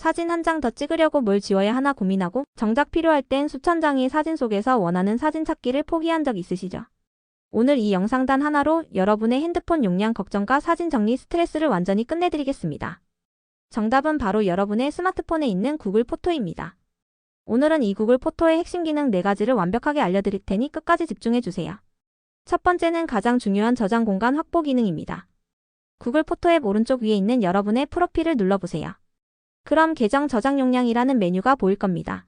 사진 한 장 더 찍으려고 뭘 지워야 하나 고민하고 정작 필요할 땐 수천 장의 사진 속에서 원하는 사진 찾기를 포기한 적 있으시죠? 오늘 이 영상 단 하나로 여러분의 핸드폰 용량 걱정과 사진 정리 스트레스를 완전히 끝내드리겠습니다. 정답은 바로 여러분의 스마트폰에 있는 구글 포토입니다. 오늘은 이 구글 포토의 핵심 기능 4가지를 완벽하게 알려드릴 테니 끝까지 집중해주세요. 첫 번째는 가장 중요한 저장 공간 확보 기능입니다. 구글 포토 앱 오른쪽 위에 있는 여러분의 프로필을 눌러보세요. 그럼 계정 저장 용량이라는 메뉴가 보일 겁니다.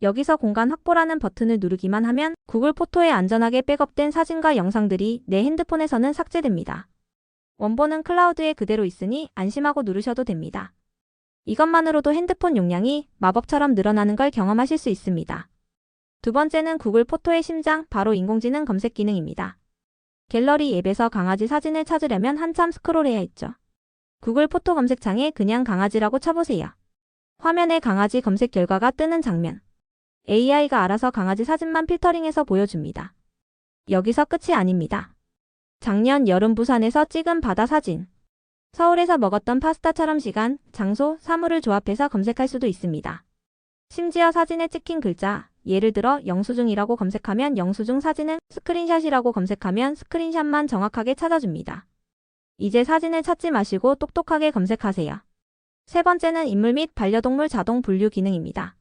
여기서 공간 확보라는 버튼을 누르기만 하면 구글 포토에 안전하게 백업된 사진과 영상들이 내 핸드폰에서는 삭제됩니다. 원본은 클라우드에 그대로 있으니 안심하고 누르셔도 됩니다. 이것만으로도 핸드폰 용량이 마법처럼 늘어나는 걸 경험하실 수 있습니다. 두 번째는 구글 포토의 심장, 바로 인공지능 검색 기능입니다. 갤러리 앱에서 강아지 사진을 찾으려면 한참 스크롤해야 했죠. 구글 포토 검색창에 그냥 강아지라고 쳐보세요. 화면에 강아지 검색 결과가 뜨는 장면. AI가 알아서 강아지 사진만 필터링해서 보여줍니다. 여기서 끝이 아닙니다. 작년 여름 부산에서 찍은 바다 사진. 서울에서 먹었던 파스타처럼 시간, 장소, 사물을 조합해서 검색할 수도 있습니다. 심지어 사진에 찍힌 글자, 예를 들어 영수증이라고 검색하면 영수증 사진을 스크린샷이라고 검색하면 스크린샷만 정확하게 찾아줍니다. 이제 사진을 찾지 마시고 똑똑하게 검색하세요. 세 번째는 인물 및 반려동물 자동 분류 기능입니다.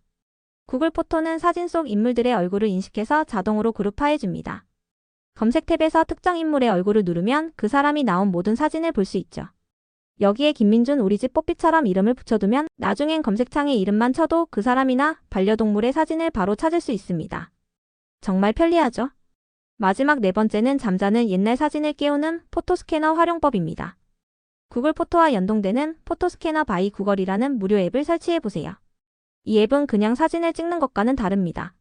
구글 포토는 사진 속 인물들의 얼굴을 인식해서 자동으로 그룹화해줍니다. 검색 탭에서 특정 인물의 얼굴을 누르면 그 사람이 나온 모든 사진을 볼 수 있죠. 여기에 김민준 우리 집 뽀삐처럼 이름을 붙여두면 나중엔 검색창에 이름만 쳐도 그 사람이나 반려동물의 사진을 바로 찾을 수 있습니다. 정말 편리하죠? 마지막 네 번째는 잠자는 옛날 사진을 깨우는 포토스캐너 활용법입니다. 구글 포토와 연동되는 포토스캐너 바이 구걸이라는 무료 앱을 설치해보세요. 이 앱은 그냥 사진을 찍는 것과는 다릅니다.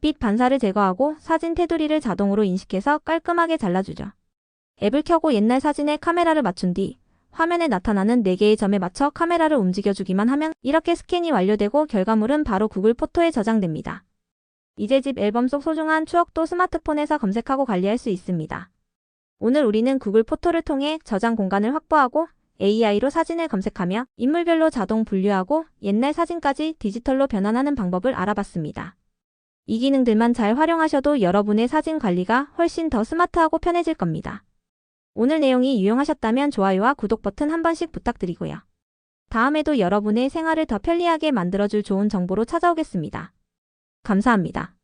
빛 반사를 제거하고 사진 테두리를 자동으로 인식해서 깔끔하게 잘라주죠. 앱을 켜고 옛날 사진에 카메라를 맞춘 뒤 화면에 나타나는 4개의 점에 맞춰 카메라를 움직여주기만 하면 이렇게 스캔이 완료되고 결과물은 바로 구글 포토에 저장됩니다. 이제 집 앨범 속 소중한 추억도 스마트폰에서 검색하고 관리할 수 있습니다. 오늘 우리는 구글 포토를 통해 저장 공간을 확보하고 AI로 사진을 검색하며 인물별로 자동 분류하고 옛날 사진까지 디지털로 변환하는 방법을 알아봤습니다. 이 기능들만 잘 활용하셔도 여러분의 사진 관리가 훨씬 더 스마트하고 편해질 겁니다. 오늘 내용이 유용하셨다면 좋아요와 구독 버튼 한 번씩 부탁드리고요. 다음에도 여러분의 생활을 더 편리하게 만들어줄 좋은 정보로 찾아오겠습니다. 감사합니다.